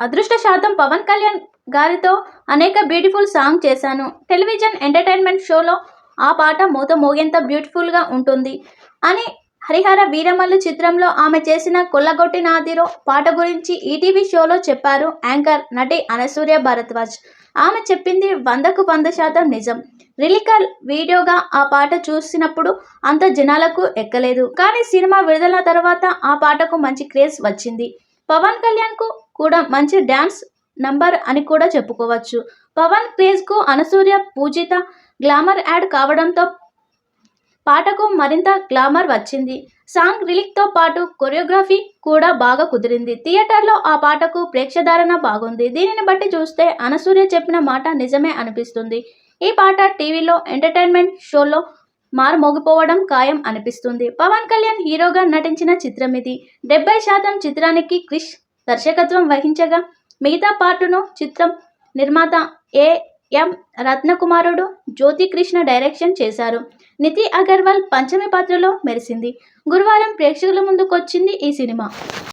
అదృష్ట శాతం పవన్ కళ్యాణ్ గారితో అనేక బ్యూటిఫుల్ సాంగ్ చేశాను. టెలివిజన్ ఎంటర్టైన్మెంట్ షోలో ఆ పాట మూత మోగేంత బ్యూటిఫుల్గా ఉంటుంది. అని హరిహర వీరమల్లు చిత్రంలో ఆమె చేసిన కొల్లగొట్టినాదిరో పాట గురించి ఈటీవీ షోలో చెప్పారు యాంకర్ నటి అనసూర్య భరద్వాజ్. ఆమె చెప్పింది వందకు వంద శాతం నిజం. రిలికల్ వీడియోగా ఆ పాట చూసినప్పుడు అంత జనాలకు ఎక్కలేదు. కానీ సినిమా విడుదల తర్వాత ఆ పాటకు మంచి క్రేజ్ వచ్చింది. పవన్ కళ్యాణ్కు కూడా మంచి డ్యాన్స్ నంబర్ అని కూడా చెప్పుకోవచ్చు. పవన్ క్రేజ్కు అనసూర్య పూజిత గ్లామర్ యాడ్ కావడంతో పాటకు మరింత గ్లామర్ వచ్చింది. సాంగ్ రిలీక్తో పాటు కొరియోగ్రఫీ కూడా బాగా కుదిరింది. థియేటర్లో ఆ పాటకు ప్రేక్షధారణ బాగుంది. దీనిని బట్టి చూస్తే అనసూర్య చెప్పిన మాట నిజమే అనిపిస్తుంది. ఈ పాట టీవీలో ఎంటర్టైన్మెంట్ షోలో మారుమోగిపోవడం ఖాయం అనిపిస్తుంది. పవన్ కళ్యాణ్ హీరోగా నటించిన చిత్రం ఇది డెబ్బై శాతం చిత్రానికి క్రిష్ దర్శకత్వం వహించగా మిగతా పాటను చిత్రం నిర్మాత ఏఎం రత్నకుమారుడు జ్యోతి కృష్ణ డైరెక్షన్ చేశారు. నితి అగర్వాల్ పంచమి పాత్రలో మెరిసింది. గురువారం ప్రేక్షకుల ముందుకొచ్చింది ఈ సినిమా.